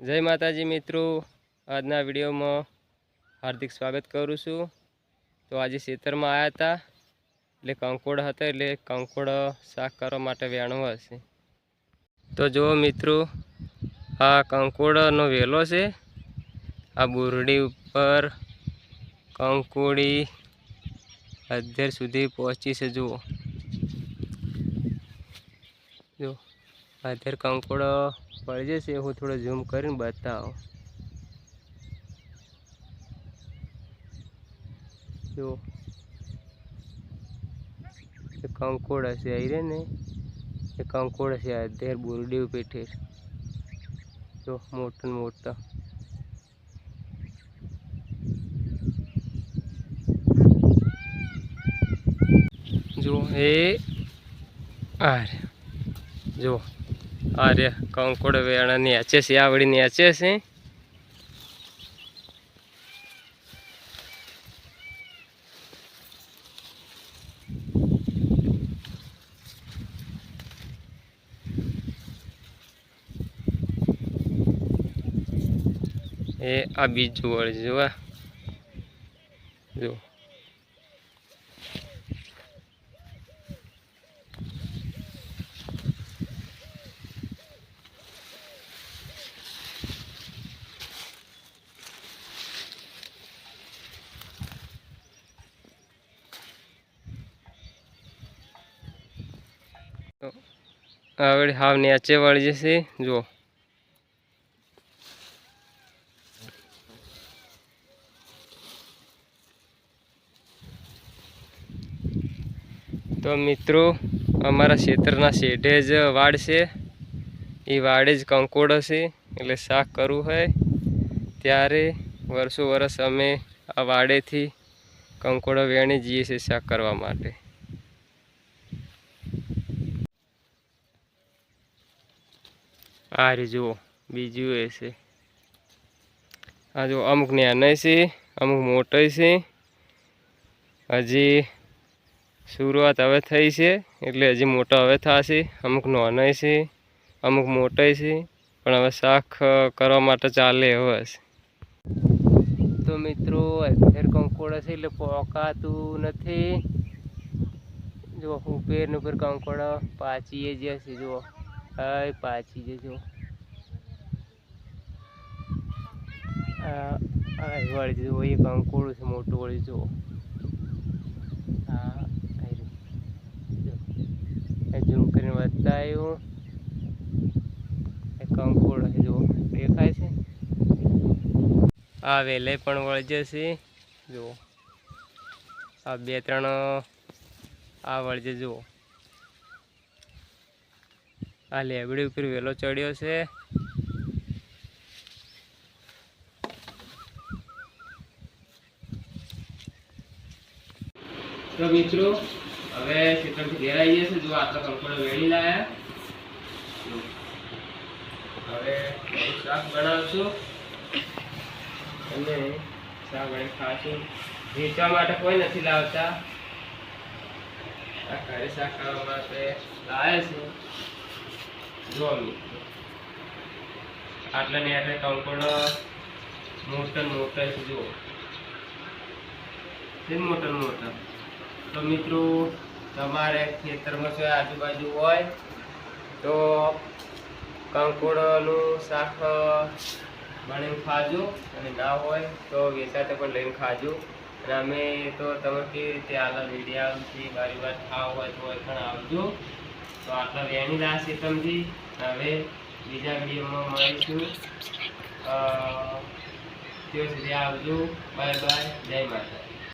જય માતાજી મિત્રો. આજના વિડીયોમાં હાર્દિક સ્વાગત કરું છું. તો આજે ખેતરમાં આવ્યા હતા. એટલે કંકોડ હતા, એટલે કંકોડ શાક કરવા માટે વેણવા હશે. તો જુઓ મિત્રો, આ કંકોડનો વેલો છે. આ બુરડી ઉપર કંકોડી અત્યાર સુધી પહોંચી છે, જુઓ. જો અધ્યર કંકોડો પડી જશે, હું થોડો ઝૂમ કરીને બતાવું. જો. એ કંકોડ હશે આવી રે ને? એ કંકોડ હશે અધેર બોરડી પેઠે જો, મોટો મોટો. જો, એ આ રે. જો. આર્ય કંકોડ વેણા નેચે છે આવડી નેચે છે. એ આ બીજું વળ જોવા. જો. આવડી હાવ નીચે વળી જશે જુઓ. તો મિત્રો, અમારા ક્ષેત્રના શેઢે જ વાડ છે. એ વાડે જ કંકોડ છે એટલે શાક કરવું હોય. ત્યારે વર્ષો વર્ષ અમે આ વાડેથી કંકોડો વેણી જઈએ છીએ શાક કરવા માટે. આ રે જુઓ, બીજું એ છે. આ જો અમુક નાના છે, અમુક મોટો છે. હજી શરૂઆત હવે થઈ છે, એટલે હજી મોટા હવે થશે. અમુક નાના છે, અમુક મોટા છે, પણ હવે શાક કરવા માટે ચાલે હવે હશે તો મિત્રો અત્યારે કંકોડા છે એટલે પોકાતું નથી. જો ઉપર ને ઉપર કંકોડા પાચીએ જે છે, જુઓ. હાય પાછી જે જો આ આ વળી જુઓ એ અંકોળું છે, મોટું વળી જુઓ. હા ઝૂમ કરીને વધતા આવ્યું કંકોડો છે, જુઓ. દેખાય છે? આ વેલે પણ વળી જશે. જુઓ. આ બે ત્રણ, આ વળજે જુઓ આ લેબડી ઉપર વેલો ચડ્યો છે. તો મિત્રો, હવે ખેતરથી ઘેર આવી જશે જો આટલા કલકોડે વેણી લાયા. હવે શાક બનાવશું. અને શાક વડે ખાશું. વેચવા માટે કોઈ નથી લાવતા. આ ઘરે શાક ખાવા માટે લાવે છે. જો આટલે ને આટલે કંકોડો મોટો મોટર મોટો જુઓ. છે મોટર મોટર તો મિત્રો, તમારે ખેતરમાં જો આજુબાજુ હોય, તો કંકોડનું શાક બનાવીને ખાજો. અને ના હોય, તો વેચાતે પણ લઈને ખાજો. અને અમે તો તમે કેવી રીતે આલા વિડીયાથી વારી વાર ખાવા હોય તો પણ આવજો. તો આટલા વેણી રાહ સમજી હવે બીજા વિડીયોમાં મળીશું. અ, ત્યાં સુધી આવજો. બાય બાય જય માતા